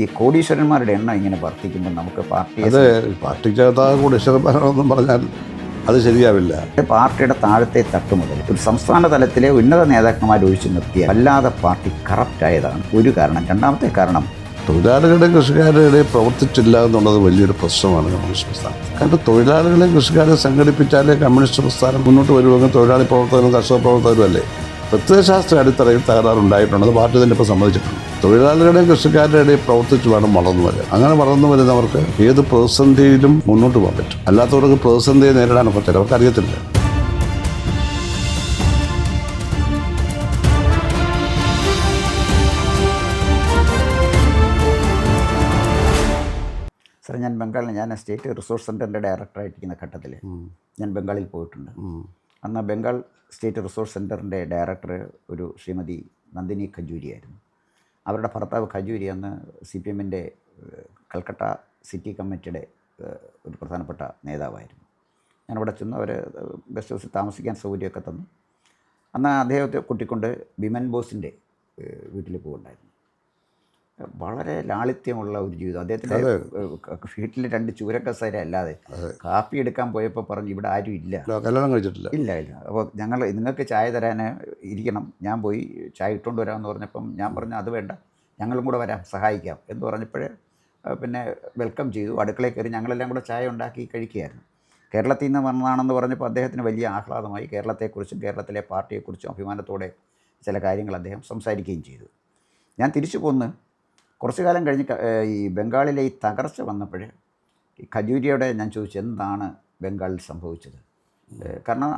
ഈ കോടീശ്വരന്മാരുടെ എണ്ണം ഇങ്ങനെ വർദ്ധിക്കുമ്പോൾ നമുക്ക് പാർട്ടി അത് പാർട്ടിക്കകത്ത് കോടീശ്വരന്മാരാണെന്നും പറഞ്ഞാൽ അത് ശരിയാവില്ല. പാർട്ടിയുടെ താഴത്തെ തട്ട് മുതൽ ഒരു സംസ്ഥാന തലത്തിലെ ഉന്നത നേതാക്കന്മാർ ഒഴിച്ചു നിർത്തിയ വല്ലാതെ പാർട്ടി കറപ്റ്റ് ആയതാണ് ഒരു കാരണം. രണ്ടാമത്തെ കാരണം തൊഴിലാളികളുടെയും കൃഷിക്കാരുടെയും ഇടയിൽ പ്രവർത്തിച്ചില്ല എന്നുള്ളത് വലിയൊരു പ്രശ്നമാണ് കമ്മ്യൂണിസ്റ്റ് പ്രസ്ഥാനം. കാരണം തൊഴിലാളികളെയും കൃഷിക്കാരെ സംഘടിപ്പിച്ചാലേ കമ്മ്യൂണിസ്റ്റ് പ്രസ്ഥാനം മുന്നോട്ട് വരുമെങ്കിൽ തൊഴിലാളി പ്രവർത്തകരും കർഷക പ്രവർത്തകരും അല്ലേ? പ്രത്യയശാസ്ത്ര അടിത്തറയിൽ തകരാറുണ്ടായിട്ടുണ്ട്. അത് പാർട്ടി തന്നെ ഇപ്പോൾ സമ്മതിച്ചിട്ടുണ്ട്. തൊഴിലാളികളുടെയും കൃഷിക്കാരുടെ ഇടയിൽ പ്രവർത്തിച്ച് വേണം വളർന്നു വരാൻ. അങ്ങനെ വളർന്നു വരുന്നവർക്ക് ഏത് പ്രതിസന്ധിയിലും മുന്നോട്ട് പോകാൻ പറ്റും. അല്ലാത്തവർക്ക് പ്രതിസന്ധിയെ നേരിടാൻ പറ്റില്ല. അവർക്ക് അറിയത്തില്ല. സാർ ഞാൻ ബംഗാളിൽ ഞാൻ സ്റ്റേറ്റ് റിസോഴ്സ് സെന്ററിന്റെ ഡയറക്ടറായിട്ടിരിക്കുന്ന ഘട്ടത്തിൽ ഞാൻ ബംഗാളിൽ പോയിട്ടുണ്ട്. അന്ന് ബംഗാൾ സ്റ്റേറ്റ് റിസോഴ്സ് സെന്ററിന്റെ ഡയറക്ടർ ഒരു ശ്രീമതി നന്ദിനി ഖജൂരി ആയിരുന്നു അവരുടെ ഭർത്താവ് ഖജൂരി അന്ന് സി പി എമ്മിന്റെ കൽക്കട്ട സിറ്റി കമ്മിറ്റിയുടെ ഒരു പ്രധാനപ്പെട്ട നേതാവായിരുന്നു. ഞാൻ അവിടെ ചെന്ന് അവർ ഗസ്റ്റ് ഹൗസിൽ താമസിക്കാൻ സൗകര്യമൊക്കെ തന്നു. അന്ന് അദ്ദേഹത്തെ കുട്ടിക്കൊണ്ട് ബിമൻ ബോസിന്റെ വീട്ടിൽ പോകുണ്ടായിരുന്നു വളരെ ലാളിത്യമുള്ള ഒരു ജീവിതം. അദ്ദേഹത്തിന്റെ വീട്ടിൽ രണ്ട് ചൂരക്കസേര അല്ലാതെ കാപ്പി എടുക്കാൻ പോയപ്പോൾ പറഞ്ഞു ഇവിടെ ആരും ഇല്ല. കല്യാണം കഴിച്ചിട്ടില്ല. ഇല്ല ഇല്ല. അപ്പോൾ ഞങ്ങൾ നിങ്ങൾക്ക് ചായ തരാൻ ഇരിക്കണം. ഞാൻ പോയി ചായ ഇട്ടുകൊണ്ട് വരാമെന്ന് പറഞ്ഞപ്പം ഞാൻ പറഞ്ഞു അത് വേണ്ട. ഞങ്ങളും കൂടെ വരാം. സഹായിക്കാം. എന്ന് പറഞ്ഞപ്പോഴേ പിന്നെ വെൽക്കം ചെയ്തു. അടുക്കളയിൽ കയറി ഞങ്ങളെല്ലാം കൂടെ ചായ ഉണ്ടാക്കി കഴിക്കുകയായിരുന്നു. കേരളത്തിൽ നിന്ന് വന്നതാണെന്ന് പറഞ്ഞപ്പോൾ അദ്ദേഹത്തിന് വലിയ ആഹ്ലാദമായി. കേരളത്തെക്കുറിച്ചും കേരളത്തിലെ പാർട്ടിയെക്കുറിച്ചും അഭിമാനത്തോടെ ചില കാര്യങ്ങൾ അദ്ദേഹം സംസാരിക്കുകയും ചെയ്തു. ഞാൻ തിരിച്ചു പോന്ന് കുറച്ചു കാലം കഴിഞ്ഞ് ഈ ബംഗാളിലെ ഈ തകർച്ച വന്നപ്പോൾ ഈ ഖജൂരിയോടെ ഞാൻ ചോദിച്ചു എന്താണ് ബംഗാളിൽ സംഭവിച്ചത്? കാരണം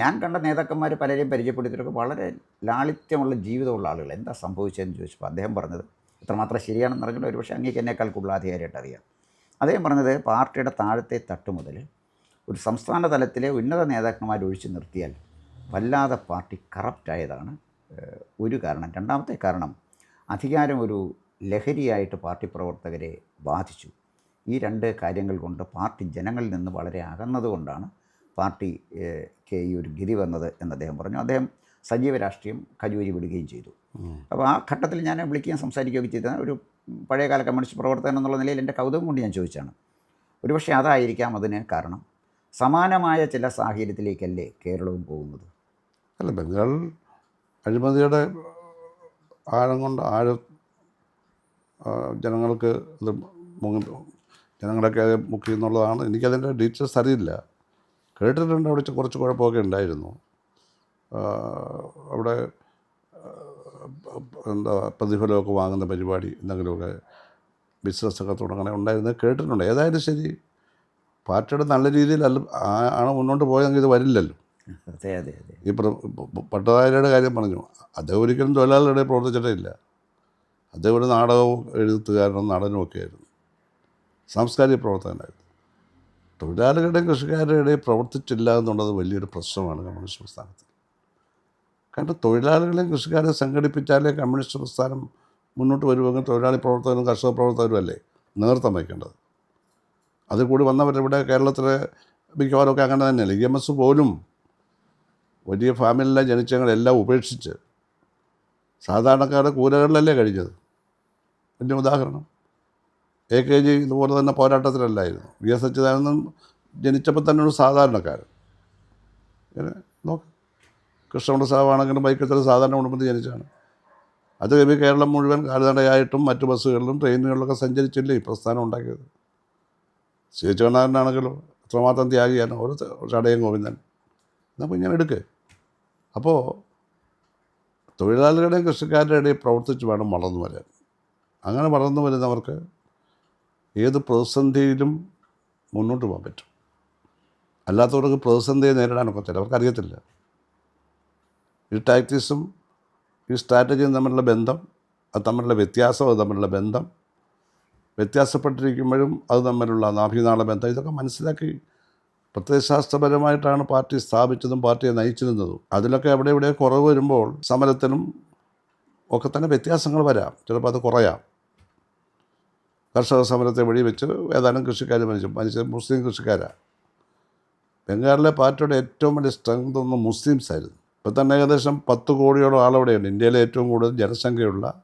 ഞാൻ കണ്ട നേതാക്കന്മാർ പലരെയും പരിചയപ്പെടുത്തിയിട്ടൊക്കെ വളരെ ലാളിത്യമുള്ള ജീവിതമുള്ള ആളുകൾ. എന്താ സംഭവിച്ചതെന്ന് ചോദിച്ചപ്പോൾ അദ്ദേഹം പറഞ്ഞത് എത്രമാത്രം ശരിയാണെന്ന് അറിഞ്ഞില്ല ഒരുപക്ഷെ അങ്ങേക്ക് എന്നേക്കാൾ കൂടുതൽ അധികാരമായിട്ട് അറിയാം. അദ്ദേഹം പറഞ്ഞത് പാർട്ടിയുടെ താഴത്തെ തട്ട് മുതൽ ഒരു സംസ്ഥാന തലത്തിലെ ഉന്നത നേതാക്കന്മാർ ഒഴിച്ചു നിർത്തിയാൽ വല്ലാതെ പാർട്ടി കറപ്റ്റായതാണ് ഒരു കാരണം. രണ്ടാമത്തെ കാരണം അധികാരം ഒരു ലഹരിയായിട്ട് പാർട്ടി പ്രവർത്തകരെ ബാധിച്ചു. ഈ രണ്ട് കാര്യങ്ങൾ കൊണ്ട് പാർട്ടി ജനങ്ങളിൽ നിന്ന് വളരെ അകന്നതുകൊണ്ടാണ് പാർട്ടി ഏഹ്, ക്ക് ഈ ഒരു ഗതി വന്നത് എന്ന് അദ്ദേഹം പറഞ്ഞു. അദ്ദേഹം സജീവ രാഷ്ട്രീയം കജൂരി വിടുകയും ചെയ്തു. അപ്പോൾ ആ ഘട്ടത്തിൽ ഞാൻ വിളിക്കുകയും സംസാരിക്കുകയൊക്കെ ചെയ്ത ഒരു പഴയകാല കമ്മ്യൂണിസ്റ്റ് പ്രവർത്തകൻ എന്നുള്ള നിലയിൽ എന്റെ കൗതുകം കൊണ്ട് ഞാൻ ചോദിച്ചാണ്. ഒരുപക്ഷെ അതായിരിക്കാം അതിന് കാരണം. സമാനമായ ചില സാഹചര്യത്തിലേക്കല്ലേ കേരളവും പോകുന്നത്? അല്ല ബംഗാൾ അഴിമതിയുടെ ആഴം കൊണ്ട് ആഴ ജനങ്ങൾക്ക് ഇത് മുങ്ങി ജനങ്ങളൊക്കെ അത് മുക്കി എന്നുള്ളതാണ്. എനിക്കതിന്റെ ഡീറ്റെയിൽസ് അറിയില്ല. കേട്ടിട്ടുണ്ട് അവിടെ കുറച്ച് കുഴപ്പമൊക്കെ ഉണ്ടായിരുന്നു. അവിടെ എന്താ പ്രതിഫലമൊക്കെ വാങ്ങുന്ന പരിപാടി എന്തെങ്കിലുമൊക്കെ ബിസിനസ്സൊക്കെ തുടങ്ങണേ ഉണ്ടായിരുന്നത് കേട്ടിട്ടുണ്ട്. ഏതായാലും ശരി. പാർട്ടിയുടെ നല്ല രീതിയിൽ അല്ല ആണ് മുന്നോട്ട് പോയതെങ്കിൽ ഇത് വരില്ലല്ലോ. അതെ അതെ അതെ. ഈ പട്ടതാരിയുടെ കാര്യം പറഞ്ഞു. അദ്ദേഹം ഒരിക്കലും തൊഴിലാളികളുടെ പ്രവർത്തിച്ചിട്ടേ ഇല്ല. അദ്ദേഹം ഒരു നാടകവും എഴുത്തുകാരനും നടനും ഒക്കെ ആയിരുന്നു. സാംസ്കാരിക പ്രവർത്തകനായിരുന്നു. തൊഴിലാളികളുടെയും കൃഷിക്കാരുടെ ഇടയിൽ പ്രവർത്തിച്ചില്ല എന്നുള്ളത് വലിയൊരു പ്രശ്നമാണ് കമ്മ്യൂണിസ്റ്റ് പ്രസ്ഥാനത്തിൽ. കാരണം തൊഴിലാളികളെയും കൃഷിക്കാരെയും സംഘടിപ്പിച്ചാലേ കമ്മ്യൂണിസ്റ്റ് പ്രസ്ഥാനം മുന്നോട്ട് വരുമെങ്കിൽ തൊഴിലാളി പ്രവർത്തകരും കർഷക പ്രവർത്തകരും അല്ലേ? നേതൃത്വം വയ്ക്കേണ്ടത് അതിൽ കൂടി വന്നവരിവിടെ കേരളത്തിലെ മിക്കവാറൊക്കെ അങ്ങനെ തന്നെയല്ല? ഇ എം എസ് പോലും വലിയ ഫാമിലിയിലെ ജനിച്ചങ്ങളെല്ലാം ഉപേക്ഷിച്ച് സാധാരണക്കാരുടെ കൂരകളിലല്ലേ കഴിഞ്ഞത്? വലിയ ഉദാഹരണം? എ കെ ജി ഇതുപോലെ തന്നെ പോരാട്ടത്തിലല്ലായിരുന്നു. വി എസ് അച്യുതാനന്ദൻ ജനിച്ചപ്പോൾ തന്നെ ഒരു സാധാരണക്കാരൻ. നോക്ക്. കൃഷ്ണകുണ്ട ബൈക്കിൽ ബൈക്കത്തിൽ സാധാരണ കുടുംബത്തിൽ ജനിച്ചാണ് അത് കഴിഞ്ഞ് കേരളം മുഴുവൻ കാൽനടയായിട്ടും മറ്റു ബസ്സുകളിലും ട്രെയിനുകളിലൊക്കെ സഞ്ചരിച്ചില്ലേ ഈ പ്രസ്ഥാനം ഉണ്ടാക്കിയത്. കണ്ണാരനാണെങ്കിലോ എത്രമാത്രം ത്യാഗിയാണ് ഓരോ ചടയം ഗോവിന്ദൻ. എന്നപ്പോൾ ഞാൻ എടുക്കുക അപ്പോൾ തൊഴിലാളികളുടെയും കൃഷിക്കാരുടെ ഇടയിൽ പ്രവർത്തിച്ച് വേണം വളർന്നു വരാൻ. അങ്ങനെ വളർന്നു വരുന്നവർക്ക് ഏത് പ്രതിസന്ധിയിലും മുന്നോട്ട് പോകാൻ പറ്റും. അല്ലാത്തവർക്ക് പ്രതിസന്ധിയെ നേരിടാനൊക്കെ ചിലവർക്ക് അറിയത്തില്ല ഈ ടാക്ടീസും ഈ സ്ട്രാറ്റജിയും തമ്മിലുള്ള ബന്ധം അത് തമ്മിലുള്ള വ്യത്യാസം അത് തമ്മിലുള്ള ബന്ധം വ്യത്യാസപ്പെട്ടിരിക്കുമ്പോഴും അത് തമ്മിലുള്ള നാഭിനാള ബന്ധം ഇതൊക്കെ മനസ്സിലാക്കി പ്രത്യയശാസ്ത്രപരമായിട്ടാണ് പാർട്ടി സ്ഥാപിച്ചതും പാർട്ടിയെ നയിച്ചിരുന്നതും. അതിലൊക്കെ എവിടെ എവിടെ കുറവ് വരുമ്പോൾ സമരത്തിനും ഒക്കെ തന്നെ വ്യത്യാസങ്ങൾ വരാം. ചിലപ്പോൾ അത് കുറയാം. കർഷക സമരത്തെ വഴി വെച്ച് ഏതാനും കൃഷിക്കാർ മനുഷ്യൻ മനുഷ്യൻ മുസ്ലിം കൃഷിക്കാരാണ് ബംഗാളിലെ പാർട്ടിയുടെ ഏറ്റവും വലിയ സ്ട്രെങ്ത് ഒന്ന് മുസ്ലിംസ് ആയിരുന്നു. ഇപ്പോൾ തന്നെ ഏകദേശം പത്ത് കോടിയോളം ആളവിടെയുണ്ട്. ഇന്ത്യയിലെ ഏറ്റവും കൂടുതൽ ജനസംഖ്യയുള്ള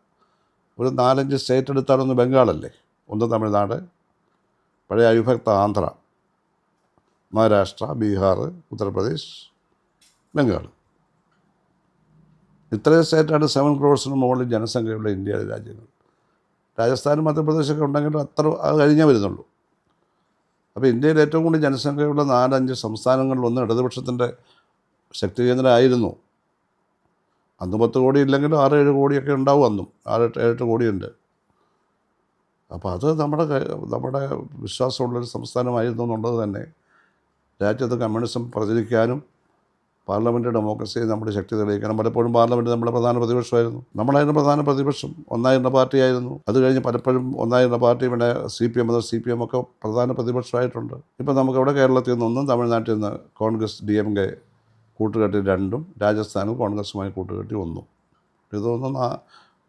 ഒരു നാലഞ്ച് സ്റ്റേറ്റ് എടുത്താലൊന്ന് ബംഗാളല്ലേ? ഒന്ന് തമിഴ്നാട് പഴയ അവിഭക്ത ആന്ധ്ര മഹാരാഷ്ട്ര ബീഹാർ ഉത്തർപ്രദേശ് ബംഗാൾ. ഇത്രയും സ്റ്റേറ്റാണ് സെവൻ ക്രോഡ്സിന് മുകളിൽ ജനസംഖ്യയുള്ള ഇന്ത്യയിലെ രാജ്യങ്ങൾ. രാജസ്ഥാനും മധ്യപ്രദേശൊക്കെ ഉണ്ടെങ്കിലും അത്ര അത് കഴിഞ്ഞേ വരുന്നുള്ളൂ. അപ്പോൾ ഇന്ത്യയിൽ ഏറ്റവും കൂടുതൽ ജനസംഖ്യയുള്ള നാലഞ്ച് സംസ്ഥാനങ്ങളിലൊന്ന് ഇടതുപക്ഷത്തിന്റെ ശക്തി കേന്ദ്രമായിരുന്നു. അന്ന് പത്ത് കോടി ഇല്ലെങ്കിലും ആറ് ഏഴ് കോടിയൊക്കെ ഉണ്ടാവും അന്നും. ആറ് ഏഴെട്ട് കോടിയുണ്ട്. അപ്പോൾ അത് നമ്മുടെ നമ്മുടെ വിശ്വാസമുള്ളൊരു സംസ്ഥാനമായിരുന്നു എന്നുള്ളത് തന്നെ. രാജ്യത്ത് കമ്മ്യൂണിസം പ്രചരിക്കാനും പാർലമെന്റ് ഡെമോക്രസിയെ നമ്മുടെ ശക്തി തെളിയിക്കണം. പലപ്പോഴും പാർലമെന്റ് നമ്മുടെ പ്രധാന പ്രതിപക്ഷമായിരുന്നു. നമ്മളായിരുന്നു പ്രധാന പ്രതിപക്ഷം. ഒന്നായിരുന്ന പാർട്ടിയായിരുന്നു. അത് കഴിഞ്ഞ് പലപ്പോഴും ഒന്നായിരുന്ന പാർട്ടി പിന്നെ സി പി എം അതോ സി പി എം ഒക്കെ പ്രധാന പ്രതിപക്ഷമായിട്ടുണ്ട്. ഇപ്പം നമുക്കിവിടെ കേരളത്തിൽ നിന്നൊന്നും തമിഴ്നാട്ടിൽ നിന്ന് കോൺഗ്രസ് ഡി എം കെ കൂട്ടുകെട്ടി രണ്ടും രാജസ്ഥാനും കോൺഗ്രസുമായി കൂട്ടുകെട്ടി ഒന്നും. ഇതൊന്നും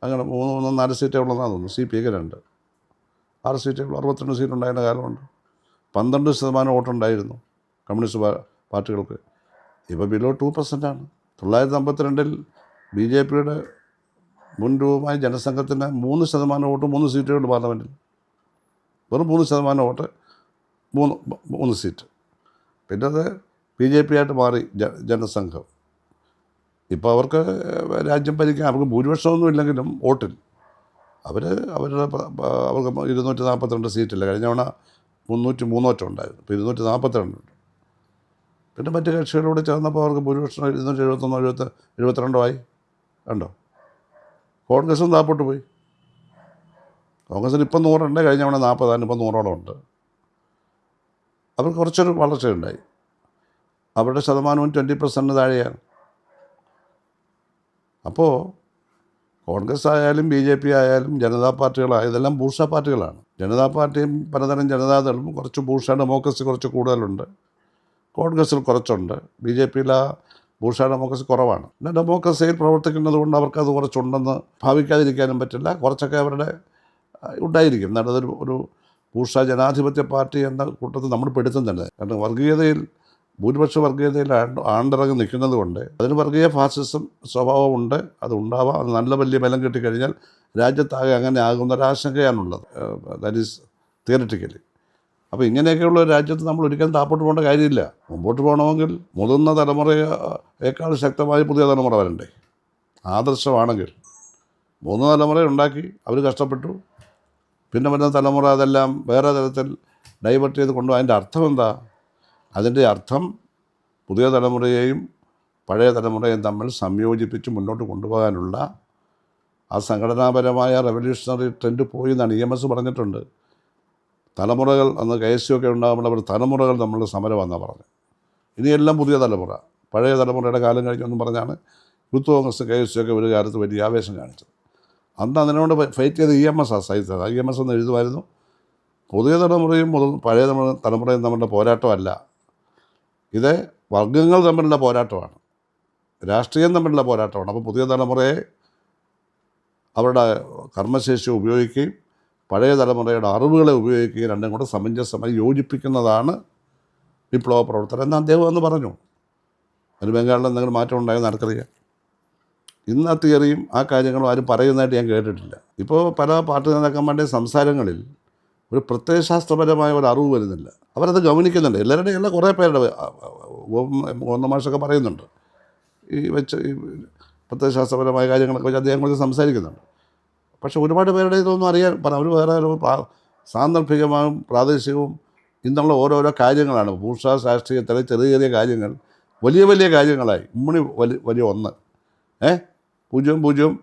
അങ്ങനെ മൂന്ന് മൂന്നും നാല് സീറ്റേ ഉള്ളതെന്നാണ് തോന്നുന്നു. സി പി ഐക്ക് രണ്ട്. ആറ് സീറ്റേ ഉള്ളൂ. അറുപത്തിരണ്ട് സീറ്റ് ഉണ്ടായിരുന്ന കാലമുണ്ട്. പന്ത്രണ്ട് ശതമാനം വോട്ടുണ്ടായിരുന്നു കമ്മ്യൂണിസ്റ്റ് പാർട്ടികൾക്ക്. ഇപ്പോൾ ബിലോ ടു ആണ്. തൊള്ളായിരത്തി അമ്പത്തിരണ്ടിൽ ബി ജെ പിയുടെ മുൻ രൂപമായ ജനസംഘത്തിന് മൂന്ന് ശതമാനം വോട്ട് മൂന്ന് സീറ്റേ ഉള്ളൂ പാർലമെന്റിൽ. വെറും മൂന്ന് ശതമാനം വോട്ട് മൂന്ന് മൂന്ന് സീറ്റ്. പിന്നെ അത് ബി ജെ പി ആയിട്ട് മാറി ജനസംഘം. ഇപ്പോൾ അവർക്ക് രാജ്യം ഭരിക്കാൻ അവർക്ക് ഭൂരിപക്ഷമൊന്നും ഇല്ലെങ്കിലും വോട്ടിൽ. അവർ അവരുടെ അവർക്ക് ഇരുന്നൂറ്റി നാൽപ്പത്തിരണ്ട് സീറ്റില്ല. കഴിഞ്ഞ തവണ മുന്നൂറ്റി മൂന്നോറ്റം ഉണ്ടായിരുന്നു ഇപ്പോൾ ഇരുന്നൂറ്റി നാൽപ്പത്തിരണ്ടുണ്ട്. പിന്നെ മറ്റു കക്ഷികളോട് ചേർന്നപ്പോൾ അവർക്ക് ഭൂരിപക്ഷം ഇരുന്നൂറ്റി എഴുപത്തൊന്നോ എഴുപത്തി എഴുപത്തിരണ്ടോ ആയി. കണ്ടോ? കോൺഗ്രസും താപ്പോട്ട് പോയി. കോൺഗ്രസിന് ഇപ്പം നൂറുണ്ട് കഴിഞ്ഞ തവണ നാൽപ്പതാണ് ഇപ്പം നൂറോളം ഉണ്ട്. അവർക്ക് കുറച്ചൊരു വളർച്ചയുണ്ടായി. അവരുടെ ശതമാനവും ട്വന്റി പെർസെന്റ് താഴെയാണ്. അപ്പോൾ കോൺഗ്രസ് ആയാലും ബി ജെ പി ആയാലും ജനതാ പാർട്ടികളായ ഇതെല്ലാം ബൂർഷ പാർട്ടികളാണ്. ജനതാ പാർട്ടിയും പലതരം ജനതാദളും കുറച്ച് ബൂർഷ ഡെമോക്രസി കുറച്ച് കൂടുതലുണ്ട്. കോൺഗ്രസ്സിൽ കുറച്ചുണ്ട്. ബി ജെ പിയിൽ ആ ഡെമോക്രസി കുറവാണ്. പിന്നെ ഡെമോക്രസിയിൽ പ്രവർത്തിക്കുന്നത് കൊണ്ട് അവർക്കത് കുറച്ചുണ്ടെന്ന് ഭാവിക്കാതിരിക്കാനും പറ്റില്ല. കുറച്ചൊക്കെ അവരുടെ ഉണ്ടായിരിക്കും. എന്നാൽ അതൊരു ഒരു ഭൂഷ ജനാധിപത്യ പാർട്ടി എന്ന കൂട്ടത്തിൽ നമ്മൾ പെടുത്തുന്നുണ്ട് കാരണം വർഗീയതയിൽ ഭൂരിപക്ഷ വർഗീയതയിൽ ആണ്ട് ആണ്ടിറങ്ങി നിൽക്കുന്നത് കൊണ്ട് അതിന് വർഗീയ ഫാസിസം സ്വഭാവമുണ്ട്. അത് ഉണ്ടാവാം. അത് നല്ല വലിയ ബലം കിട്ടിക്കഴിഞ്ഞാൽ രാജ്യത്താകെ അങ്ങനെ ആകുന്ന ഒരാശങ്കയാണുള്ളത്. That is theoretically. അപ്പോൾ ഇങ്ങനെയൊക്കെയുള്ള രാജ്യത്ത് നമ്മൾ ഒരിക്കലും താപ്പോട്ട് പോകേണ്ട കാര്യമില്ല. മുമ്പോട്ട് പോകണമെങ്കിൽ മുതിർന്ന തലമുറയേക്കാൾ ശക്തമായി പുതിയ തലമുറ വരണ്ടേ? ആദർശമാണെങ്കിൽ മൂന്ന് തലമുറ ഉണ്ടാക്കി അവർ കഷ്ടപ്പെട്ടു. പിന്നെ വരുന്ന തലമുറ അതെല്ലാം വേറെ തരത്തിൽ ഡൈവേർട്ട് ചെയ്ത് കൊണ്ടുപോകും അതിന്റെ അർത്ഥം എന്താ? അതിന്റെ അർത്ഥം പുതിയ തലമുറയെയും പഴയ തലമുറയെയും തമ്മിൽ സംയോജിപ്പിച്ച് മുന്നോട്ട് കൊണ്ടുപോകാനുള്ള ആ സംഘടനാപരമായ റെവല്യൂഷണറി ട്രെൻഡ് പോയി എന്നാണ് ഇ എം എസ് പറഞ്ഞിട്ടുണ്ട്. തലമുറകൾ അന്ന് കെ എസ് യു ഒക്കെ ഉണ്ടാകുമ്പോൾ തലമുറകൾ തമ്മിലുള്ള സമരമാണെന്നാണ് പറഞ്ഞത്. ഇനിയെല്ലാം പുതിയ തലമുറ. പഴയ തലമുറയുടെ കാലം കഴിഞ്ഞെന്ന് പറഞ്ഞാണ് യൂത്ത് കോൺഗ്രസ് കെ എസ് ഒക്കെ ഒരു കാലത്ത് വലിയ ആവേശം കാണിച്ചത്. അന്ന് അതിനോട് ഫൈറ്റ് ചെയ്ത് ഇ എം എസ് ആ സഹിച്ചത് ഇ എം എസ് എന്ന് എഴുതുമായിരുന്നു. പുതിയ തലമുറയും മുതൽ പഴയ തലമുറ തലമുറയും തമ്മിലുള്ള പോരാട്ടമല്ല. ഇത് വർഗങ്ങൾ തമ്മിലുള്ള പോരാട്ടമാണ്. രാഷ്ട്രീയം തമ്മിലുള്ള പോരാട്ടമാണ്. അപ്പോൾ പുതിയ തലമുറയെ അവരുടെ കർമ്മശേഷി ഉപയോഗിക്കുകയും പഴയ തലമുറയുടെ അറിവുകളെ ഉപയോഗിക്കുകയും രണ്ടും കൂടെ സമഞ്ജസമായി യോജിപ്പിക്കുന്നതാണ് വിപ്ലവ പ്രവർത്തനം എന്ന് അദ്ദേഹം എന്ന് പറഞ്ഞു. അതിന് ബംഗാളിൽ എന്തെങ്കിലും മാറ്റം ഉണ്ടായെന്ന് ആർക്കറിയാം. ഇന്ന് ആ തിയറിയും ആ കാര്യങ്ങളും ആരും പറയുന്നതായിട്ട് ഞാൻ കേട്ടിട്ടില്ല. ഇപ്പോൾ പല പാർട്ടി നേതാക്കന്മാരുടെ സംസാരങ്ങളിൽ ഒരു പ്രത്യയശാസ്ത്രപരമായ ഒരു അറിവ് വരുന്നില്ല. അവരത് ഗവനിക്കുന്നുണ്ട് എല്ലാവരുടെയും എല്ലാം കുറേ പേരുടെ ഗോന്നമാഷൊക്കെ പറയുന്നുണ്ട്. ഈ വെച്ച് ഈ പ്രത്യയശാസ്ത്രപരമായ കാര്യങ്ങളൊക്കെ വെച്ച് അദ്ദേഹം കുറച്ച് സംസാരിക്കുന്നുണ്ട്. പക്ഷെ ഒരുപാട് പേരുടെ ഇതൊന്നും അറിയാൻ പറ അവർ വേറെ സാന്ദർഭികമായും പ്രാദേശികവും ഇന്നുള്ള ഓരോരോ കാര്യങ്ങളാണ്. ഭൂഷ രാഷ്ട്രീയത്തിലെ ചെറിയ ചെറിയ കാര്യങ്ങൾ വലിയ വലിയ കാര്യങ്ങളായി. ഉമ്മണി വലിയ വലിയ ഒന്ന്. ഏ? പൂജ്യം പൂജ്യം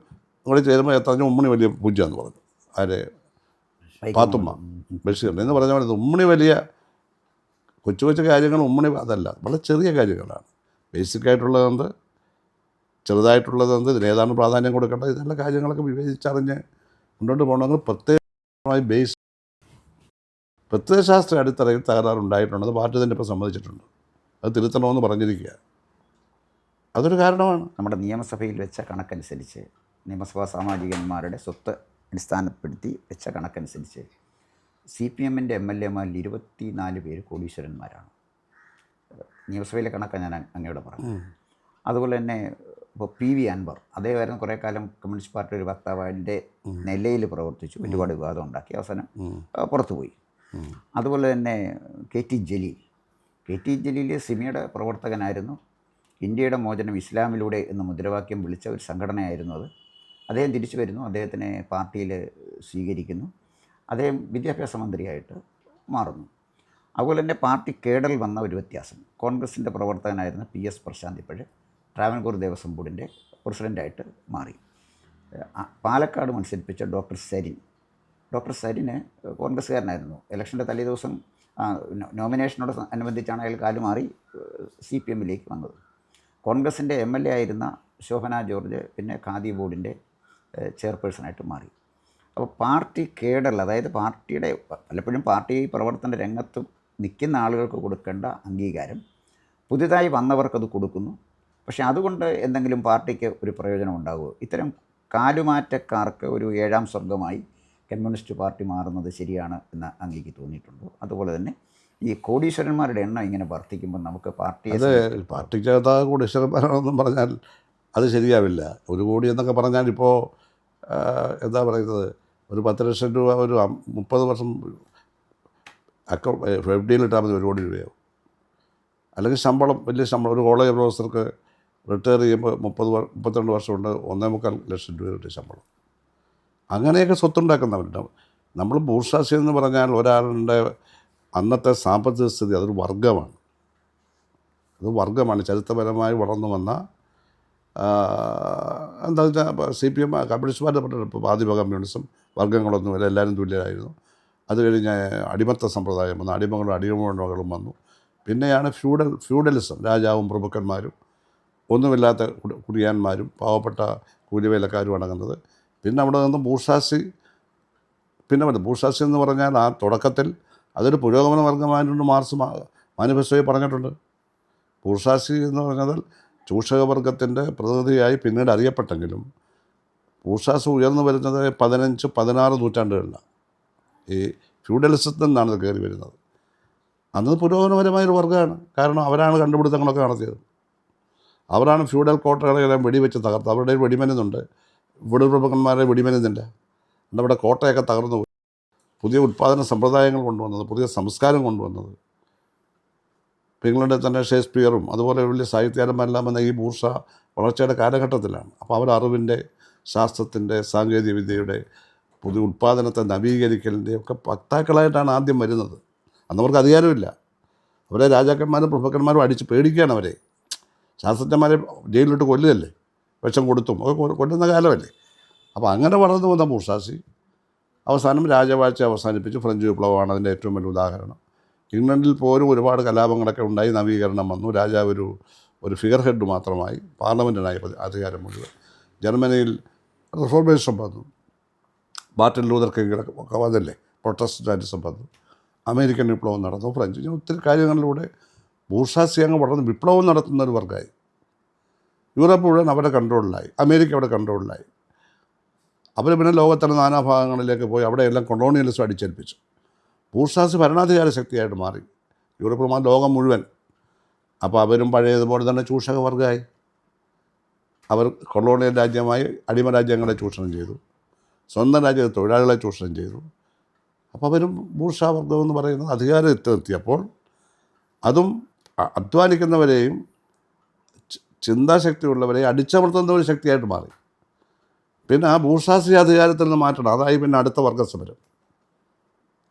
ഇവിടെ ചേരുമ്പോൾ എത്ര ഉമ്മണി വലിയ പൂജ്യം എന്ന് പറഞ്ഞു. ആരെ? പാത്തുമ്മ. ബഷീർ എന്ന് പറഞ്ഞ പോലെ ഉമ്മണി വലിയ കൊച്ചു കൊച്ചു കാര്യങ്ങൾ ഉമ്മണി അതല്ല. വളരെ ചെറിയ കാര്യങ്ങളാണ്. ബേസിക്കായിട്ടുള്ളതെന്ത് ചെറുതായിട്ടുള്ളതെന്ത് എന്ത്? ഏതാണ് പ്രാധാന്യം കൊടുക്കേണ്ടത്? ഇതെല്ലാം കാര്യങ്ങളൊക്കെ വിവേചിച്ചറിഞ്ഞ് മുന്നോട്ട് പോകണമെങ്കിൽ പ്രത്യേകമായി ബേസ് പ്രത്യയശാസ്ത്ര അടിത്തറയിൽ തകരാറുണ്ടായിട്ടുണ്ട് അത് പാർട്ടി തന്നെ ഇപ്പോൾ സമ്മതിച്ചിട്ടുണ്ട്. അത് തിരുത്തണമെന്ന് പറഞ്ഞിരിക്കുക. അതൊരു കാരണമാണ്. നമ്മുടെ നിയമസഭയിൽ വെച്ച കണക്കനുസരിച്ച് നിയമസഭാ സാമാജികന്മാരുടെ സ്വത്ത് അടിസ്ഥാനപ്പെടുത്തി വെച്ച കണക്കനുസരിച്ച് സി പി എമ്മിന്റെ എം എൽ എമാരിൽ ഇരുപത്തി നാല് പേര് കോടീശ്വരന്മാരാണ്. നിയമസഭയിലെ കണക്കാണ് ഞാൻ അങ്ങയോട് പറഞ്ഞു അതുപോലെ തന്നെ അപ്പോൾ പി വി അൻവർ അദ്ദേഹമായിരുന്നു കുറേ കാലം കമ്മ്യൂണിസ്റ്റ് പാർട്ടി ഒരു വക്താവ്. അതിന്റെ നെല്ലയിൽ പ്രവർത്തിച്ചു. ഒരുപാട് വിവാദം ഉണ്ടാക്കി. അവസാനം പുറത്തുപോയി അതുപോലെ തന്നെ K T Jaleel. K T Jaleel സിമിയുടെ പ്രവർത്തകനായിരുന്നു. ഇന്ത്യയുടെ മോചനം ഇസ്ലാമിലൂടെ എന്ന് മുദ്രാവാക്യം വിളിച്ച ഒരു സംഘടനയായിരുന്നു അത്. അദ്ദേഹം തിരിച്ചു വരുന്നു. അദ്ദേഹത്തിനെ പാർട്ടിയിൽ സ്വീകരിക്കുന്നു. അദ്ദേഹം വിദ്യാഭ്യാസ മന്ത്രിയായിട്ട് മാറുന്നു. അതുപോലെ തന്നെ പാർട്ടി കേഡൽ വന്ന ഒരു വ്യത്യാസം. കോൺഗ്രസിന്റെ പ്രവർത്തകനായിരുന്ന പി എസ് പ്രശാന്ത് ഇപ്പോഴ് ട്രാവൻകൂർ ദേവസ്വം ബോർഡിന്റെ പ്രസിഡന്റായിട്ട് മാറി. പാലക്കാട് മത്സരിപ്പിച്ച ഡോക്ടർ സരിൻ. ഡോക്ടർ സരിന് കോൺഗ്രസ്സുകാരനായിരുന്നു. ഇലക്ഷന്റെ തലേ ദിവസം നോമിനേഷനോട് അനുബന്ധിച്ചാണ് അയാൾ കാലുമാറി സി പി എമ്മിലേക്ക് വന്നത്. കോൺഗ്രസിന്റെ എം എൽ എ ആയിരുന്ന ശോഭന ജോർജ് പിന്നെ ഖാദി ബോർഡിന്റെ ചെയർപേഴ്സണായിട്ട് മാറി. അപ്പോൾ പാർട്ടി കേഡൽ അതായത് പാർട്ടിയുടെ പലപ്പോഴും പാർട്ടി പ്രവർത്തന രംഗത്ത് നിൽക്കുന്ന ആളുകൾക്ക് കൊടുക്കേണ്ട അംഗീകാരം പുതുതായി വന്നവർക്കത് കൊടുക്കുന്നു. പക്ഷേ അതുകൊണ്ട് എന്തെങ്കിലും പാർട്ടിക്ക് ഒരു പ്രയോജനം ഉണ്ടാകുമോ ഇത്തരം കാലുമാറ്റക്കാർക്ക് ഒരു ഏഴാം സ്വർഗമായി കമ്മ്യൂണിസ്റ്റ് പാർട്ടി മാറുന്നത് ശരിയാണ് എന്ന് അങ്ങേക്ക് തോന്നിയിട്ടുണ്ടോ? അതുപോലെ തന്നെ ഈ കോടീശ്വരന്മാരുടെ എണ്ണം ഇങ്ങനെ വർദ്ധിക്കുമ്പോൾ നമുക്ക് പാർട്ടി അത് പാർട്ടിക്കകത്ത് കോടീശ്വരന്മാരാണെന്നും പറഞ്ഞാൽ അത് ശരിയാവില്ല. ഒരു കോടി എന്നൊക്കെ പറഞ്ഞാൽ ഇപ്പോൾ എന്താ പറയുന്നത്? ഒരു പത്ത് ലക്ഷം രൂപ ഒരു മുപ്പത് വർഷം അക്കൗണ്ട് എഫ് ഡിയിൽ ഇട്ടാൽ മതി ഒരു കോടി രൂപയാവും. അല്ലെങ്കിൽ ശമ്പളം വലിയ ശമ്പളം ഒരു കോളേജ് പ്രൊഫസർക്ക് റിട്ടയർ ചെയ്യുമ്പോൾ മുപ്പത് മുപ്പത്തിരണ്ട് വർഷം കൊണ്ട് ഒന്നേ മുക്കാൽ ലക്ഷം രൂപ കിട്ടിയ ശമ്പളം. അങ്ങനെയൊക്കെ സ്വത്തുണ്ടാക്കുന്നവരുണ്ട്. നമ്മൾ ബൂർഷാസി എന്ന് പറഞ്ഞാൽ ഒരാളുടെ അന്നത്തെ സാമ്പത്തിക സ്ഥിതി അതൊരു വർഗമാണ് അത് വർഗമാണ് ചരിത്രപരമായി വളർന്നു വന്ന എന്താ വെച്ചാൽ C P M communist party പറഞ്ഞ ഇപ്പോൾ ആദിമ കമ്മ്യൂണിസം വർഗങ്ങളൊന്നുമില്ല എല്ലാവരും തുല്യരായിരുന്നു. അത് കഴിഞ്ഞ് അടിമത്ത സമ്പ്രദായം വന്നു. അടിമകളും അടിമകളും വന്നു. പിന്നെയാണ് ഫ്യൂഡൽ ഫ്യൂഡലിസം. രാജാവും പ്രഭുക്കന്മാരും ഒന്നുമില്ലാത്ത കുടി- കുടിയാന്മാരും പാവപ്പെട്ട കൂലിവേലക്കാരും അടങ്ങുന്നത്. പിന്നെ അവിടെ നിന്ന് ബൂർഷാസി പിന്നെ മറ്റേ ബൂർഷാസി എന്ന് പറഞ്ഞാൽ ആ തുടക്കത്തിൽ അതൊരു പുരോഗമന വർഗമായതുകൊണ്ട് മാർസ് മാനിഫെസ്റ്റോയിൽ പറഞ്ഞിട്ടുണ്ട്. ബൂർഷാസി എന്ന് പറഞ്ഞാൽ ചൂഷകവർഗത്തിന്റെ പ്രതിനിധിയായി പിന്നീട് അറിയപ്പെട്ടെങ്കിലും ബൂർഷാസ് ഉയർന്നു വരുന്നത് പതിനഞ്ച് പതിനാറ് നൂറ്റാണ്ടുകളിലാണ്. ഈ ഫ്യൂഡലിസത്തിൽ നിന്നാണ് ഇത് കയറി വരുന്നത്. അന്ന് പുരോഗമനപരമായൊരു വർഗമാണ്. കാരണം അവരാണ് കണ്ടുപിടുത്തങ്ങളൊക്കെ നടത്തിയത്. അവരാണ് ഫ്യൂഡൽ കോട്ടകളെല്ലാം വെടിവെച്ച് തകർത്തത് അവരുടെ വെടിമരുന്നുണ്ട്. ഇവിടെ പ്രഭുക്കന്മാരെ വെടിമരുന്നില്ല നമ്മുടെ കോട്ടയൊക്കെ തകർന്നു പോയി. പുതിയ ഉത്പാദന സമ്പ്രദായങ്ങൾ കൊണ്ടുവന്നത് പുതിയ സംസ്കാരം കൊണ്ടുവന്നത്. ഇംഗ്ലണ്ടിൽ തന്നെ ഷേക്സ്പിയറും അതുപോലെ വലിയ സാഹിത്യകാരന്മാരെല്ലാം വന്ന ഈ മൂർഷ വളർച്ചയുടെ കാലഘട്ടത്തിലാണ്. അപ്പോൾ അവർ അറിവിന്റെ ശാസ്ത്രത്തിന്റെ സാങ്കേതിക വിദ്യയുടെ പുതിയ ഉത്പാദനത്തെ നവീകരിക്കലിന്റെ ഒക്കെ വക്താക്കളായിട്ടാണ് ആദ്യം വരുന്നത്. അന്നവർക്ക് അധികാരമില്ല. അവരെ രാജാക്കന്മാരും പ്രഭുക്കന്മാരും അടിച്ച് പേടിക്കുകയാണ് അവരെ. ശാസ്ത്രജ്ഞന്മാരെ ജയിലിലിട്ട് കൊല്ലുകയല്ലേ? വിഷം കൊടുത്തും. കൊ- കൊല്ലുന്ന കാലമല്ലേ? അപ്പോൾ അങ്ങനെ വളർന്നു വന്ന ബൂർഷാസി അവസാനം രാജവാഴ്ച അവസാനിപ്പിച്ച് ഫ്രഞ്ച് വിപ്ലവമാണ് അതിന്റെ ഏറ്റവും വലിയ ഉദാഹരണം. ഇംഗ്ലണ്ടിൽ പോലും ഒരുപാട് കലാപങ്ങളൊക്കെ ഉണ്ടായി. നവീകരണം വന്നു. രാജാവ് ഒരു ഒരു ഫിഗർ ഹെഡ് മാത്രമായി പാർലമെന്റിനായി അധികാരം മുഴുവൻ. ജർമ്മനിയിൽ റിഫോർമേഷൻ വന്നു. മാർട്ടിൻ ലൂതർ കിങ്ങിലൊക്കെ ഒക്കെ വന്നല്ലേ? പ്രൊട്ടസ്റ്റന്റിസം വന്നു അമേരിക്കൻ വിപ്ലവം നടന്നു. ഫ്രഞ്ച് ഒത്തിരി കാര്യങ്ങളിലൂടെ ബൂർഷാസി അങ്ങ് വളർന്ന് വിപ്ലവം നടത്തുന്ന ഒരു വർഗമായി. യൂറോപ്പ് മുഴുവൻ അവരുടെ കൺട്രോളിലായി അമേരിക്ക അവിടെ കൺട്രോളിലായി അവർ പിന്നെ ലോകത്തിന്റെ നാനാഭാഗങ്ങളിലേക്ക് പോയി അവിടെയെല്ലാം കൊളോണിയലിസം അടിച്ചേൽപ്പിച്ചു. ബൂർഷാസി ഭരണാധികാര ശക്തിയായിട്ട് മാറി. യൂറോപ്പ് ലോകം മുഴുവൻ. അപ്പോൾ അവരും പഴയതുപോലെ തന്നെ ചൂഷക വർഗമായി. അവർ കൊളോണിയൽ രാജ്യമായി അടിമ രാജ്യങ്ങളെ ചൂഷണം ചെയ്തു. സ്വന്തം രാജ്യത്തെ തൊഴിലാളികളെ ചൂഷണം ചെയ്തു. അപ്പോൾ അവരും ബൂർഷാ വർഗം എന്ന് പറയുന്നത് അധികാരത്തിലെത്തിയപ്പോൾ അതും അ- അധ്വാനിക്കുന്നവരെയും ചിന്താശക്തി ചിന്താശക്തിയുള്ളവരെയും അടിച്ചമർത്തുന്ന ഒരു ശക്തിയായിട്ട് മാറി. പിന്നെ ആ ബൂർഷാസി അധികാരത്തിൽ നിന്ന് മാറ്റണം. അതായി പിന്നെ അടുത്ത വർഗസമരം.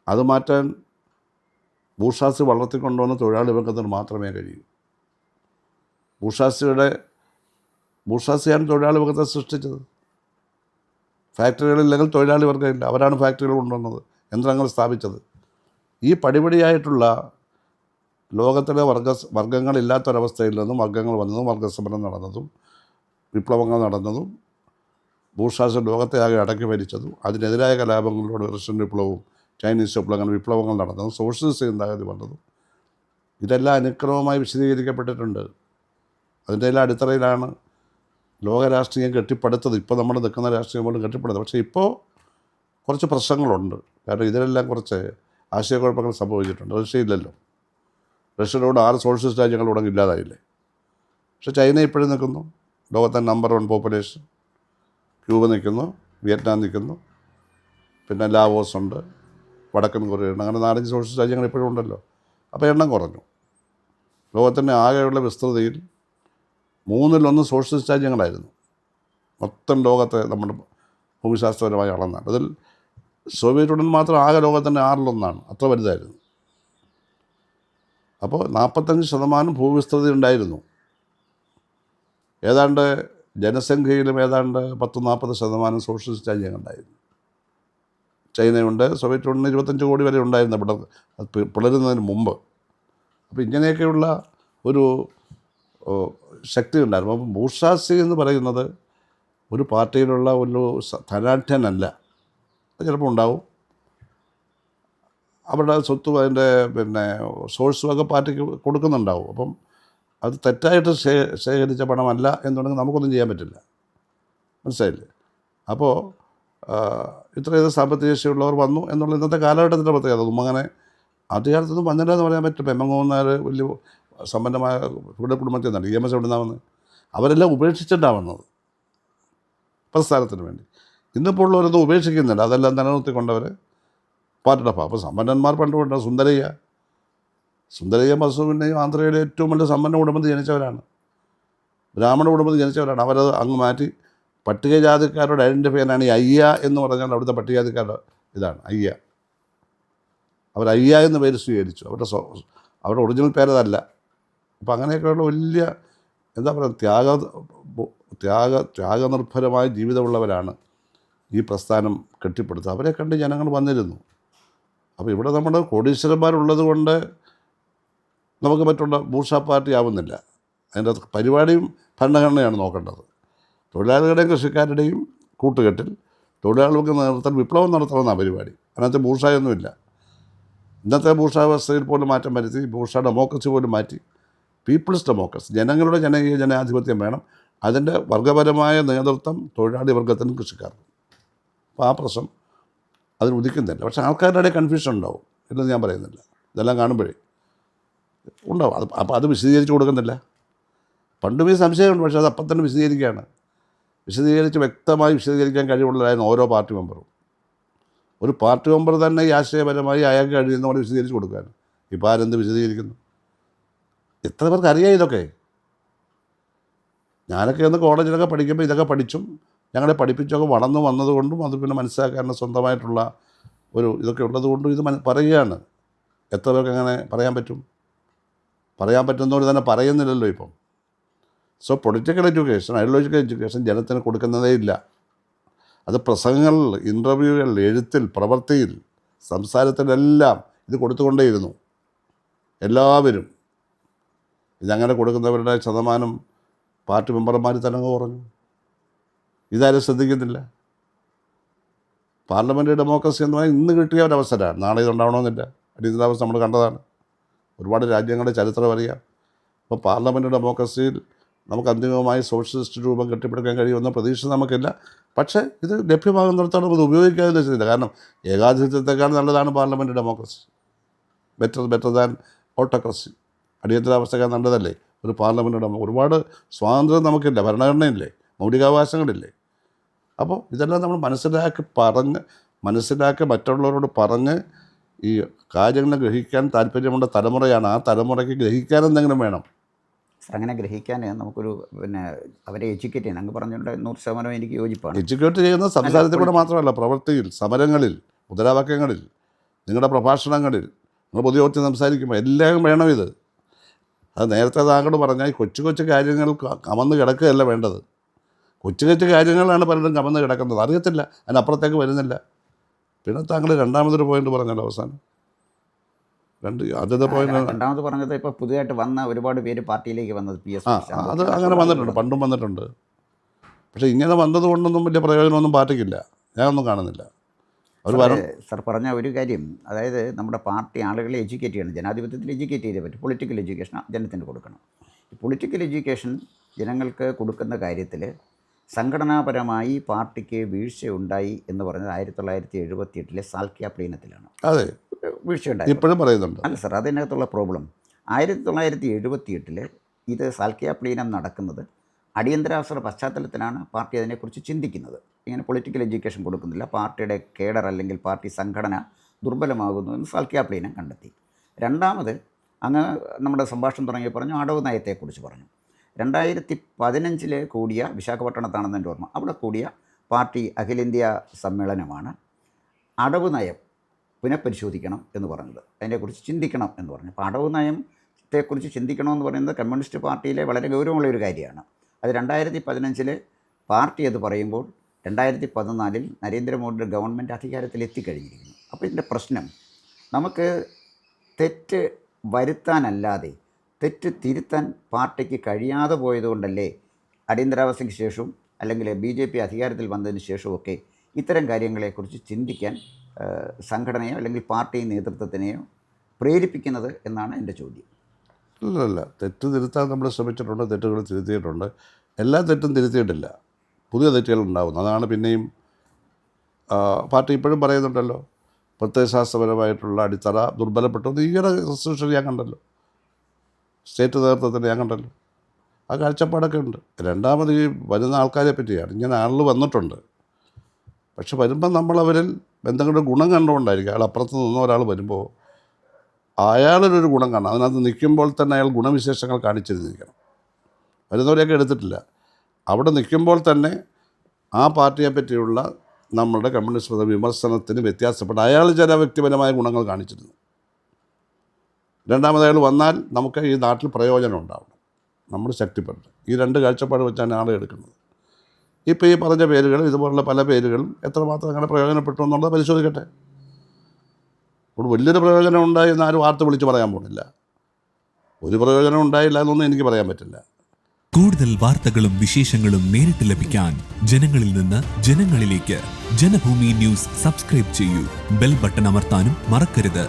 അത് മാറ്റാൻ ബൂർഷാസി വളർത്തിക്കൊണ്ടുവന്ന തൊഴിലാളി വർഗത്തിന് മാത്രമേ കഴിയൂ. ബൂർഷാസിയുടെ ബൂർഷാസിയാണ് തൊഴിലാളി വർഗത്തെ സൃഷ്ടിച്ചത്. ഫാക്ടറികളില്ലെങ്കിൽ തൊഴിലാളി വർഗമില്ല. അവരാണ് ഫാക്ടറികൾ കൊണ്ടുവന്നത് യന്ത്രങ്ങൾ സ്ഥാപിച്ചത്. ഈ പടിപടിയായിട്ടുള്ള ലോകത്തിലെ വർഗ വർഗങ്ങളില്ലാത്തൊരവസ്ഥയിൽ നിന്നും വർഗങ്ങൾ വന്നതും വർഗസമരം നടന്നതും വിപ്ലവങ്ങൾ നടന്നതും ഭൂഷാസൻ ലോകത്തെ ആകെ അടക്കി ഭരിച്ചതും അതിനെതിരായ കലാപങ്ങളിലൂടെ റഷ്യൻ വിപ്ലവവും ചൈനീസ് വിപ്ലവം അങ്ങനെ വിപ്ലവങ്ങൾ നടന്നതും സോഷ്യലിസ്റ്റ് ചിന്താഗതി വന്നതും ഇതെല്ലാം അനുക്രമമായി വിശദീകരിക്കപ്പെട്ടിട്ടുണ്ട്. അതിന്റെ എല്ലാം അടിത്തറയിലാണ് ലോക രാഷ്ട്രീയം കെട്ടിപ്പടുത്തത്. ഇപ്പോൾ നമ്മൾ നിൽക്കുന്ന രാഷ്ട്രീയം പോലും കെട്ടിപ്പടുത്തത്. പക്ഷേ ഇപ്പോൾ കുറച്ച് പ്രശ്നങ്ങളുണ്ട്. കാരണം ഇതിലെല്ലാം കുറച്ച് ആശയക്കുഴപ്പങ്ങൾ സംഭവിച്ചിട്ടുണ്ട്. റഷ്യ ഇല്ലല്ലോ റഷ്യയിലൂടെ ആറ് സോഷ്യലിസ്റ്റ് രാജ്യങ്ങളോടെ ഇല്ലാതായില്ലേ? പക്ഷേ ചൈന ഇപ്പോഴും നിൽക്കുന്നു. ലോകത്തെ നമ്പർ വൺ പോപ്പുലേഷൻ ക്യൂബ നിൽക്കുന്നു വിയറ്റ്നാം നിൽക്കുന്നു. പിന്നെ ലാവോസ് ഉണ്ട് വടക്കൻ കൊറിയ ഉണ്ട്. അങ്ങനെ നാലഞ്ച് സോഷ്യലിസ്റ്റ് രാജ്യങ്ങൾ ഇപ്പോഴും ഉണ്ടല്ലോ. അപ്പോൾ എണ്ണം കുറഞ്ഞു. ലോകത്തിന്റെ ആകെയുള്ള വിസ്തൃതിയിൽ മൂന്നിലൊന്ന് സോഷ്യലിസ്റ്റ് രാജ്യങ്ങളായിരുന്നു. മൊത്തം ലോകത്തെ നമ്മുടെ ഭൂമിശാസ്ത്രപരമായി അളന്നാണ്. അതിൽ സോവിയറ്റ് യൂണിയൻ മാത്രം ആകെ ലോകത്തിന്റെ ആറിലൊന്നാണ്. അത്ര വലുതായിരുന്നു. അപ്പോൾ നാൽപ്പത്തഞ്ച് ശതമാനം ഭൂവിസ്തൃതി ഉണ്ടായിരുന്നു. ഏതാണ്ട് ജനസംഖ്യയിലും ഏതാണ്ട് പത്ത് നാൽപ്പത് ശതമാനം സോഷ്യലിസ്റ്റ് രാജ്യങ്ങളുണ്ടായിരുന്നു ചൈനയുണ്ട് സോവിയറ്റ് യൂണിയൻ ഇരുപത്തഞ്ച് കോടി വരെ ഉണ്ടായിരുന്നു ഇവിടെ പിളരുന്നതിന് മുമ്പ്. അപ്പോൾ ഇങ്ങനെയൊക്കെയുള്ള ഒരു ശക്തി ഉണ്ടായിരുന്നു. അപ്പം ബൂർഷാസി എന്ന് പറയുന്നത് ഒരു പാർട്ടിയിലുള്ള ഒരു ധനാഢ്യനല്ല. ചിലപ്പോൾ ഉണ്ടാവും. അവരുടെ സ്വത്ത് അതിന്റെ പിന്നെ സോഴ്സും ഒക്കെ പാർട്ടിക്ക് കൊടുക്കുന്നുണ്ടാവും. അപ്പം അത് തെറ്റായിട്ട് ശേ ശേഖരിച്ച പണമല്ല എന്നുണ്ടെങ്കിൽ നമുക്കൊന്നും ചെയ്യാൻ പറ്റില്ല. മനസ്സിലായില്ലേ? അപ്പോൾ ഇത്രയേറെ സാമ്പത്തിക ശേഷിയുള്ളവർ വന്നു എന്നുള്ള ഇന്നത്തെ കാലഘട്ടത്തിന്റെ പ്രത്യേകത. അങ്ങനെ ആദ്യകാലത്തൊന്നും വന്നില്ല എന്ന് പറയാൻ പറ്റും പെമ്മങ്ങോന്നാർ വലിയ സമ്പന്നമായ ഇവിടെ കുടുംബത്തിൽ നിന്നാണ്. ഇ എം എസ് എവിടെ നിന്നാണ് വന്നത്? അവരെല്ലാം ഉപേക്ഷിച്ചിട്ടാണ് വന്നത്. പ്രസ്ഥാനത്തിന് വേണ്ടി. ഇന്നിപ്പോൾ ഉള്ളവരൊന്നും ഉപേക്ഷിക്കുന്നില്ല. അതെല്ലാം നിലനിർത്തിക്കൊണ്ടവർ ഭാഗം അപ്പോൾ സമ്പന്നന്മാർ പണ്ടുകൊണ്ട് സുന്ദരയ്യ. സുന്ദരയ്യ മസൂമിന്റെയും ആന്ധ്രയുടെ ഏറ്റവും വലിയ സമ്പന്ന കുടുംബത്തിൽ ജനിച്ചവരാണ്. ബ്രാഹ്മണ കുടുംബത്തിൽ ജനിച്ചവരാണ്. അവരത് അങ്ങ് മാറ്റി പട്ടികജാതിക്കാരുടെ ഐഡന്റിഫൈ ചെയ്യാനാണ് ഈ അയ്യ എന്ന് പറഞ്ഞാൽ അവിടുത്തെ പട്ടികജാതിക്കാരുടെ ഇതാണ് അയ്യ. അവർ അയ്യ എന്ന് പേര് സ്വീകരിച്ചു. അവരുടെ അവരുടെ ഒറിജിനൽ പേരതല്ല. അപ്പോൾ അങ്ങനെയൊക്കെയുള്ള വലിയ എന്താ പറയുക ത്യാഗ ത്യാഗ ത്യാഗനിർഭരമായ ജീവിതമുള്ളവരാണ് ഈ പ്രസ്ഥാനം കെട്ടിപ്പടുത്തത്. അവരെ കണ്ട് ജനങ്ങൾ വന്നിരുന്നു. അപ്പോൾ ഇവിടെ നമ്മുടെ കോടീശ്വരന്മാരുള്ളത് കൊണ്ട് നമുക്ക് മറ്റുള്ള ബൂർഷാ പാർട്ടി ആവുന്നില്ല. അതിന്റെ പരിപാടിയും ഭരണഘടനയാണ് നോക്കേണ്ടത്. തൊഴിലാളികളുടെയും കൃഷിക്കാരുടെയും കൂട്ടുകെട്ടിൽ തൊഴിലാളികൾക്ക് നേതൃത്വത്തിൽ വിപ്ലവം നടത്തണമെന്നാണ് പരിപാടി. അതിനകത്ത് ബൂർഷായൊന്നുമില്ല ഇന്നത്തെ ബൂർഷാവസ്ഥയിൽ പോലും മാറ്റം വരുത്തി ബൂർഷ ഡെമോക്രസി പോലും മാറ്റി പീപ്പിൾസ് ഡെമോക്രസി ജനങ്ങളുടെ ജനകീയ ജനാധിപത്യം വേണം. അതിന്റെ വർഗപരമായ നേതൃത്വം തൊഴിലാളി വർഗത്തിനും കൃഷിക്കാർക്കും. അപ്പോൾ ആ പ്രശ്നം അതിന് ഉദിക്കുന്നില്ല. പക്ഷേ ആൾക്കാരുടെ ഇടയിൽ കൺഫ്യൂഷൻ ഉണ്ടാവും. ഇല്ലെന്ന് ഞാൻ പറയുന്നില്ല. ഇതെല്ലാം കാണുമ്പോഴേ ഉണ്ടാവും. അത് അപ്പോൾ അത് വിശദീകരിച്ച് കൊടുക്കുന്നില്ല. പണ്ടും സംശയമുണ്ട്. പക്ഷേ അത് അപ്പം തന്നെ വിശദീകരിക്കുകയാണ്. വിശദീകരിച്ച് വ്യക്തമായി വിശദീകരിക്കാൻ കഴിവുള്ളതായിരുന്നു ഓരോ പാർട്ടി മെമ്പറും. ഒരു പാർട്ടി മെമ്പർ തന്നെ ഈ ആശയപരമായി അയാൾക്ക് കഴിയുന്ന പോലെ വിശദീകരിച്ച് കൊടുക്കാൻ ഇപ്പോൾ ആരെന്ത് വിശദീകരിക്കുന്നു? എത്ര പേർക്ക് അറിയാം ഇതൊക്കെ? ഞാനൊക്കെ ഒന്ന് കോളേജിലൊക്കെ പഠിക്കുമ്പോൾ ഇതൊക്കെ പഠിച്ചും ഞങ്ങളെ പഠിപ്പിച്ചൊക്കെ വളർന്നു വന്നതുകൊണ്ടും അത് പിന്നെ മനസ്സിലാക്കാൻ സ്വന്തമായിട്ടുള്ള ഒരു ഇതൊക്കെ ഉള്ളതുകൊണ്ടും ഇത് പറയുകയാണ്. എത്ര പേർക്ക് അങ്ങനെ പറയാൻ പറ്റും? പറയാൻ പറ്റുന്നവർ തന്നെ പറയുന്നില്ലല്ലോ ഇപ്പം. So political education ideological education ജനത്തിന് കൊടുക്കുന്നതേ ഇല്ല. അത് പ്രസംഗങ്ങളിൽ ഇന്റർവ്യൂകളിൽ എഴുത്തിൽ പ്രവൃത്തിയിൽ സംസാരത്തിലെല്ലാം ഇത് കൊടുത്തുകൊണ്ടേയിരുന്നു. എല്ലാവരും. ഇതങ്ങനെ കൊടുക്കുന്നവരുടെ ശതമാനം പാർട്ടി മെമ്പർമാർ തന്നെ കുറഞ്ഞു. ഇതാരും ശ്രദ്ധിക്കുന്നില്ല. പാർലമെന്റ് ഡെമോക്രസി എന്ന് പറഞ്ഞാൽ ഇന്ന് കിട്ടിയ ഒരു അവസരമാണ്. നാളെ ഇതുണ്ടാവണമെന്നില്ല അടിയന്തരാവസ്ഥ നമ്മൾ കണ്ടതാണ്. ഒരുപാട് രാജ്യങ്ങളുടെ ചരിത്രം അറിയാം. അപ്പോൾ പാർലമെന്റ് ഡെമോക്രസിയിൽ നമുക്ക് അന്തിമമായി സോഷ്യലിസ്റ്റ് രൂപം കെട്ടിപ്പടുക്കാൻ കഴിയുമെന്ന പ്രതീക്ഷ നമുക്കില്ല. പക്ഷേ ഇത് ലഭ്യമാകുന്നിടത്തോളം ഇത് ഉപയോഗിക്കാതെ വെച്ചിട്ടില്ല കാരണം ഏകാധിപത്യത്തെക്കാൾ നല്ലതാണ് parliament democracy. Better better than autocracy അടിയന്തരാവസ്ഥക്കാർ നല്ലതല്ലേ? ഒരു പാർലമെന്റ് ഡെമോ ഒരുപാട് സ്വാതന്ത്ര്യം നമുക്കില്ല. ഭരണഘടനയില്ലേ? മൗലികാവകാശങ്ങളില്ലേ? അപ്പോൾ ഇതെല്ലാം നമ്മൾ മനസ്സിലാക്കി പറഞ്ഞ് മനസ്സിലാക്കി മറ്റുള്ളവരോട് പറഞ്ഞ് ഈ കാര്യങ്ങൾ ഗ്രഹിക്കാൻ താല്പര്യമുള്ള തലമുറയാണ്. ആ തലമുറയ്ക്ക് ഗ്രഹിക്കാൻ എന്തെങ്കിലും വേണം? അങ്ങനെ ഗ്രഹിക്കാൻ നമുക്കൊരു പിന്നെ അവരെ എഡ്യൂക്കേറ്റ് ചെയ്യണം. അങ്ങ് പറഞ്ഞുകൊണ്ട് നൂറ് ശതമാനം എനിക്ക് യോജിപ്പാണ്. എഡ്യൂക്കേറ്റ് ചെയ്യുന്ന സംസാരത്തിൽ കൂടെ മാത്രമല്ല പ്രവൃത്തിയിൽ സമരങ്ങളിൽ മുദ്രാവാക്യങ്ങളിൽ നിങ്ങളുടെ പ്രഭാഷണങ്ങളിൽ നിങ്ങൾ പൊതുയോഗത്തിൽ സംസാരിക്കുമ്പോൾ എല്ലാം വേണം ഇത്. അത് നേരത്തെ താങ്കളോട് പറഞ്ഞാൽ കൊച്ചു കൊച്ചു കാര്യങ്ങൾ അമന്ന് കിടക്കുകയല്ല വേണ്ടത്. കൊച്ചു കൊച്ചു കാര്യങ്ങളാണ് പലരും കമന്ന് കിടക്കുന്നത്. അറിയത്തില്ല. അതിനപ്പുറത്തേക്ക് വരുന്നില്ല. പിന്നെ താങ്കൾ രണ്ടാമതൊരു പോയിന്റ് പറഞ്ഞല്ലോ അവസാനം. രണ്ട് ആദ്യത്തെ പോയിന്റ് രണ്ടാമത് പറഞ്ഞത് ഇപ്പോൾ പുതിയതായിട്ട് വന്ന ഒരുപാട് പേര് പാർട്ടിയിലേക്ക് വന്നത് പി എസ് അത് അങ്ങനെ വന്നിട്ടുണ്ട്. പണ്ടും വന്നിട്ടുണ്ട്. പക്ഷേ ഇങ്ങനെ വന്നതുകൊണ്ടൊന്നും വലിയ പ്രയോജനമൊന്നും പാർട്ടിക്കില്ല. ഞാനൊന്നും കാണുന്നില്ല. സാർ പറഞ്ഞ ഒരു കാര്യം. അതായത് നമ്മുടെ പാർട്ടി ആളുകളെ എഡ്യൂക്കേറ്റ് ചെയ്യണം. ജനാധിപത്യത്തിൽ എഡ്യൂക്കേറ്റ് ചെയ്തേ പറ്റും. പൊളിറ്റിക്കൽ എഡ്യൂക്കേഷൻ ജനത്തിന് കൊടുക്കണം. പൊളിറ്റിക്കൽ എഡ്യൂക്കേഷൻ ജനങ്ങൾക്ക് കൊടുക്കുന്ന കാര്യത്തിൽ സംഘടനാപരമായി പാർട്ടിക്ക് വീഴ്ചയുണ്ടായി എന്ന് പറഞ്ഞത് ആയിരത്തി തൊള്ളായിരത്തി എഴുപത്തി എട്ടിലെ സാൽക്യ പ്ലീനത്തിലാണ്. അതെ. വീഴ്ചയുണ്ടായി ഇപ്പോഴും പറയുന്നുണ്ട്. അല്ല സാർ അതിനകത്തുള്ള പ്രോബ്ലം. ആയിരത്തി തൊള്ളായിരത്തി എഴുപത്തി എട്ടിൽ ഇത് സാൽക്കിയ പ്ലീനം നടക്കുന്നത് അടിയന്തരാവസര പശ്ചാത്തലത്തിലാണ് പാർട്ടി അതിനെക്കുറിച്ച് ചിന്തിക്കുന്നത്. ഇങ്ങനെ പൊളിറ്റിക്കൽ എഡ്യൂക്കേഷൻ കൊടുക്കുന്നില്ല. പാർട്ടിയുടെ കേഡർ അല്ലെങ്കിൽ പാർട്ടി സംഘടന ദുർബലമാകുന്നു എന്ന് സാൽക്യാപ്ലീനം കണ്ടെത്തി. രണ്ടാമത് അങ്ങ് നമ്മുടെ സംഭാഷണം തുടങ്ങി പറഞ്ഞു അടവ് നയത്തെക്കുറിച്ച് പറഞ്ഞു. രണ്ടായിരത്തി പതിനഞ്ചിൽ കൂടിയ വിശാഖപട്ടണത്താണെന്ന് എന്റെ ഓർമ്മ. അവിടെ കൂടിയ പാർട്ടി അഖിലേന്ത്യാ സമ്മേളനമാണ് അടവ് നയം പുനഃപരിശോധിക്കണം എന്ന് പറഞ്ഞത്. അതിനെക്കുറിച്ച് ചിന്തിക്കണം എന്ന് പറഞ്ഞു. അപ്പോൾ അടവ് നയത്തെക്കുറിച്ച് ചിന്തിക്കണമെന്ന് പറയുന്നത് കമ്മ്യൂണിസ്റ്റ് പാർട്ടിയിലെ വളരെ ഗൗരവമുള്ള ഒരു കാര്യമാണ്. അത് രണ്ടായിരത്തി പതിനഞ്ചിൽ പാർട്ടി അത് പറയുമ്പോൾ രണ്ടായിരത്തി പതിനാലിൽ നരേന്ദ്രമോദിയുടെ ഗവൺമെന്റ് അധികാരത്തിൽ എത്തിക്കഴിഞ്ഞിരിക്കുന്നു അപ്പോൾ ഇതിന്റെ പ്രശ്നം നമുക്ക് തെറ്റ് വരുത്താനല്ലാതെ തെറ്റ് തിരുത്താൻ പാർട്ടിക്ക് കഴിയാതെ പോയതുകൊണ്ടല്ലേ അടിയന്തരാവസ്ഥയ്ക്ക് ശേഷവും അല്ലെങ്കിൽ ബി ജെ പി അധികാരത്തിൽ വന്നതിന് ശേഷമൊക്കെ ഇത്തരം കാര്യങ്ങളെക്കുറിച്ച് ചിന്തിക്കാൻ സംഘടനയോ അല്ലെങ്കിൽ പാർട്ടി നേതൃത്വത്തിനെയോ പ്രേരിപ്പിക്കുന്നത് എന്നാണ് എന്റെ ചോദ്യം. അല്ലല്ല തെറ്റ് തിരുത്താൻ നമ്മൾ ശ്രമിച്ചിട്ടുണ്ട് തെറ്റുകൾ തിരുത്തിയിട്ടുണ്ട്. എല്ലാ തെറ്റും തിരുത്തിയിട്ടില്ല. പുതിയ തെറ്റുകൾ ഉണ്ടാകുന്നു അതാണ് പിന്നെയും പാർട്ടി ഇപ്പോഴും പറയുന്നുണ്ടല്ലോ പ്രത്യയശാസ്ത്രപരമായിട്ടുള്ള അടിത്തറ ദുർബലപ്പെട്ടു. ഈ ഈയിടെ ശുശ്രൂഷ ഞാൻ കണ്ടല്ലോ. സ്റ്റേറ്റ് നേതൃത്വത്തിന് ഞാൻ കണ്ടല്ലോ. ആ കാഴ്ചപ്പാടൊക്കെ ഉണ്ട്. രണ്ടാമത് ഈ വരുന്ന ആൾക്കാരെ പറ്റിയാണ്. ഇങ്ങനെ ആളുകൾ വന്നിട്ടുണ്ട്. പക്ഷെ വരുമ്പം നമ്മളവരിൽ എന്തെങ്കിലും ഗുണം കണ്ടുകൊണ്ടായിരിക്കും. അയാൾ അപ്പുറത്ത് നിന്ന് ഒരാൾ വരുമ്പോൾ അയാളിലൊരു ഗുണം കാണാം അതിനകത്ത് നിൽക്കുമ്പോൾ തന്നെ അയാൾ ഗുണവിശേഷങ്ങൾ കാണിച്ചിരുന്നിരിക്കണം വരുന്നവരെയൊക്കെ എടുത്തിട്ടില്ല. അവിടെ നിൽക്കുമ്പോൾ തന്നെ ആ പാർട്ടിയെ പറ്റിയുള്ള നമ്മുടെ കമ്മ്യൂണിസ്റ്റ് വിമർശനത്തിന് വ്യത്യാസപ്പെട്ട് അയാൾ ചില വ്യക്തിപരമായ ഗുണങ്ങൾ കാണിച്ചിരുന്നു. രണ്ടാമത് അയാൾ വന്നാൽ നമുക്ക് ഈ നാട്ടിൽ പ്രയോജനം ഉണ്ടാവണം. നമ്മൾ ശക്തിപ്പെടണം ഈ രണ്ട് കാഴ്ചപ്പാട് വെച്ചാണ് ആളെ എടുക്കുന്നത്. ഇപ്പോൾ ഈ പറഞ്ഞ പേരുകൾ ഇതുപോലുള്ള പല പേരുകളും എത്രമാത്രം അങ്ങനെ പ്രയോജനപ്പെട്ടു എന്നുള്ളത് പരിശോധിക്കട്ടെ. ഇവിടെ വലിയൊരു പ്രയോജനം ഉണ്ടായി എന്ന് ആരും വാർത്ത വിളിച്ച് പറയാൻ പോകുന്നില്ല. ഒരു പ്രയോജനം ഉണ്ടായില്ല എന്നൊന്നും എനിക്ക് പറയാൻ പറ്റില്ല. കൂടുതൽ വാർത്തകളും വിശേഷങ്ങളും നേരിട്ട് ലഭിക്കാൻ ജനങ്ങളിൽ നിന്ന് ജനങ്ങളിലേക്ക് ജനഭൂമി ന്യൂസ് സബ്സ്ക്രൈബ് ചെയ്യൂ. ബെൽ ബട്ടൺ അമർത്താനും മറക്കരുത്.